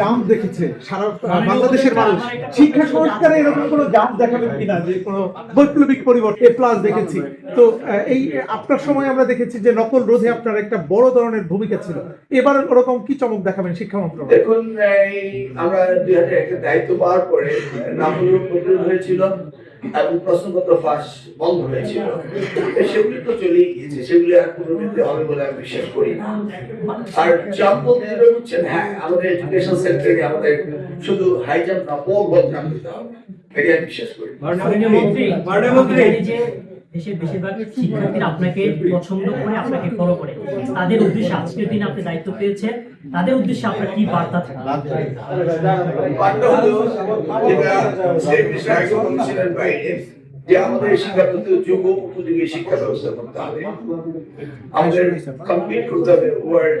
Jump দেখেছে সারা বাংলাদেশের মানুষ। শিক্ষা সংস্কারে এরকম কোনো জাম্প দেখাবেন কিনা? যে কোনো বৈপ্লবিক পরিবর্তন প্লাস দেখেছি। তো এই আপনার সময় আমরা দেখেছি যে নকল রোধে আপনার একটা বড় ধরনের ভূমিকা ছিল। এবার ওরকম কি চমক দেখাবেন শিক্ষা মন্ত্রণালয়? দেখুন এই আমরা দুই হাজার একটা দায়িত্ব পাওয়ার পরে নকল রোধ হয়েছিল। এবং প্রশ্নপত্র ফাঁস বন্ধ হয়েছিল। সেগুলি তো চলেই গিয়েছে, সেগুলি আর পুনরাবৃত্তি হবে বলে আমি বিশ্বাস করি না। আর জাম্প বলতে যেটা বুঝছেন হ্যাঁ আমাদের এডুকেশন সেক্টরে আমাদের শুধু হাই জাম্প না পোল বল জাম্প দিতে হবে এটি আমি বিশ্বাস করি। মন্ত্রী মন্ত্রী। দেশের বেশিরভাগ শিক্ষার্থীরা আপনাকে পছন্দ করে, আপনাকে ফলো করে। তাদের উদ্দেশ্যে আজকের দিনে আপনি দায়িত্ব পেয়েছেন। তাদের উদ্দেশ্যে আপনার কি বার্তা থাকবে? যে আমাদের শিক্ষা পদ্ধতি যোগ উপযোগী শিক্ষা ব্যবস্থা করতে হবে আমাদের কমপ্লিট করতে হবে ওয়ার্ল্ড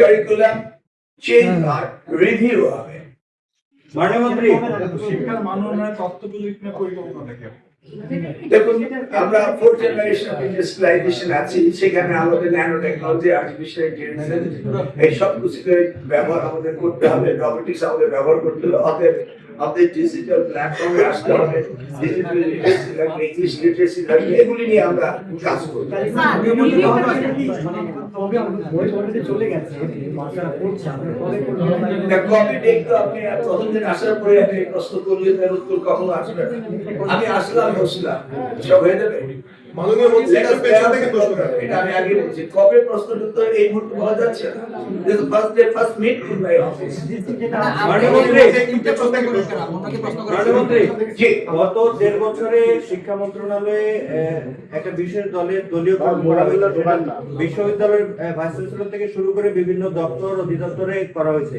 কারিকুলাম চেঞ্জ আর রিভিউ হবে। মাননীয় শিক্ষার মান উন্নয়নের পরিকল্পনা দেখুন আমরা ফোর্থ জেনারেশন অফ ইন্ডাস্ট্রিয়ালাইজেশন আছি সেখানে আমাদের ন্যানো টেকনোলজি আর্টিফিশিয়াল ইন্টেলিজেন্স এই সব কিছুকে ব্যবহার আমাদের করতে হবে রবোটিক্স আমাদের ব্যবহার করতে হবে অতএব আমাদের ডিজিটাল প্ল্যাটফর্মে আসতে হবে ডিজিটাল লিটারেসি লাগবে ইংলিশ লিটারেসি লাগবে এগুলি নিয়ে আমরা কাজ আপনি আসার পরে আপনি প্রশ্ন করলেন তার উত্তর কখনো আসবে না। আমি আসলাম বসলাম। সব হয়ে যাবে? মাননীয় মন্ত্রী কাছ পেছন থেকে প্রশ্ন করেন। এটা আমি আগে বলছি। কবে প্রশ্ন উত্তর এই মুহূর্তে পাওয়া যাচ্ছে? না this first day first meet in my office মাননীয় মন্ত্রী থেকে প্রশ্ন করেন। মাননীয় মন্ত্রী জি গত দেড় বছরে শিক্ষা মন্ত্রণালয়ে আহ, একটা বিশেষ দলের দলীয় যেটা বিশ্ববিদ্যালয়ের ভাইস চ্যান্সেলর থেকে শুরু করে বিভিন্ন দপ্তর অধিদপ্তরে করা হয়েছে।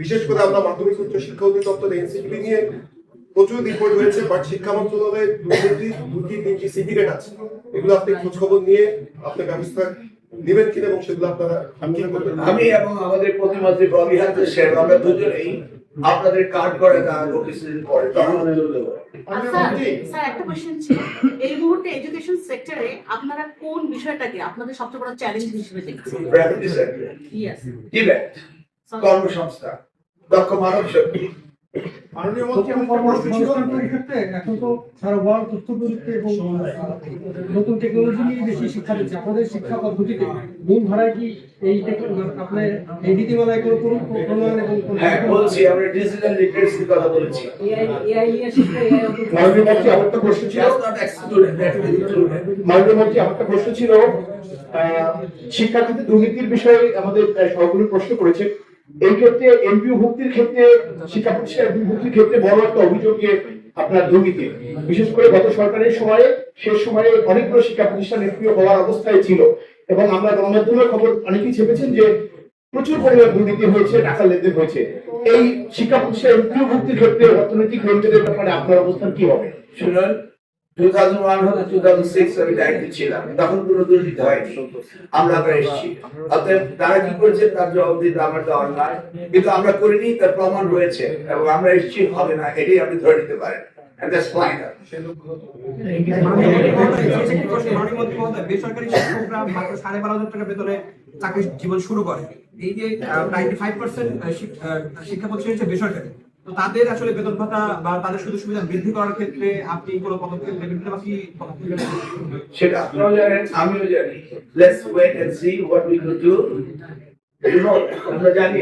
বিশেষ করে আমরা মাধ্যমিক উচ্চ শিক্ষা অধিদপ্তর এনসিপি নিয়ে প্রচুর রিপোর্ট হয়েছে বাট শিক্ষা মন্ত্রণালয়ের দুর্নীতি দুটি তিনটি সিন্ডিকেট আছে। এগুলো আপনি খোঁজ খবর নিয়ে আপনি ব্যবস্থা নেবেন কিনা এবং সেগুলো আপনারা আমি এবং আমাদের প্রতিমন্ত্রী ববি হাতে শেখ আমরা দুজনেই আপনাদের কার্ড করে দেওয়া পরে। স্যার একটা কোশ্চেন ছিল। এই মুহূর্তে এডুকেশন সেক্টরে আপনারা কোন বিষয়টাকে আপনাদের সবচেয়ে বড় চ্যালেঞ্জ হিসেবে দেখছেন? কর্মসংস্থান। দক্ষ মানব শক্তি। মাননীয় মন্ত্রী ছিল ক্ষেত্রে এখন তো সারা ওয়ার্ল্ড তথ্য প্রযুক্তি এবং আহ, নতুন টেকনোলজি নিয়ে বেশি শিক্ষা দিচ্ছে। আপনাদের শিক্ষা পদ্ধতিতে মূল ধারায় কি এই আপনার এই নীতিমালায় কোনো কোনো প্রণয়ন এবং হ্যাঁ বলছি আমরা ডিজিটাল কথা বলেছি। মাননীয় মন্ত্রী আমার প্রশ্ন ছিল. মাননীয় মন্ত্রী আমার প্রশ্ন ছিল দুর্নীতির বিষয়ে আমাদের সহগুলো প্রশ্ন করেছে। এই ক্ষেত্রে এমপিও ভুক্তির ক্ষেত্রে, শিক্ষা প্রতিষ্ঠান এমপিও ভুক্তির ক্ষেত্রে বড় একটা অভিযোগ আপনার দুর্নীতি বিশেষ করে গত সরকারের সময়ে শেষ সময়ে অনেকগুলো শিক্ষা প্রতিষ্ঠান এমপিও হওয়ার অবস্থায় ছিল। এবং আমরা গণমাধ্যমের খবর অনেকেই ছেপেছেন যে প্রচুর পরিমাণ দুর্নীতি হয়েছে, টাকা লেনদেন হয়েছে। এই শিক্ষা প্রতিষ্ঠান এমপিও ভুক্তির ক্ষেত্রে অর্থনৈতিক লেনদেনের ব্যাপারে আপনার অবস্থান কি হবে? শুনুন 2001 হতে 2006 আমি দায়িত্বে ছিলাম। তখন হয়নি। আমরা এসেছি। তারা কি করেছে? তার আমার নাই। কিন্তু আমরা করিনি, তার প্রমাণ রয়েছে। আমরা হবে না, এটাই আপনি ধরে নিতে পারেন. বেসরকারি সাড়ে বারো টাকা বেতনে চাকরি জীবন শুরু করে এই যে শিক্ষা প্রতিষ্ঠান হচ্ছে বেসরকারি। তো তাদের আসলে বেতন ভাতা বা তাদের সুযোগ সুবিধা বৃদ্ধি করার ক্ষেত্রে আপনি কোনো পদক্ষেপ নেবেন কিনা বা কি সেটা আপনারাও জানেন, আমিও জানি। Let's wait and see what we do do আমরা জানি।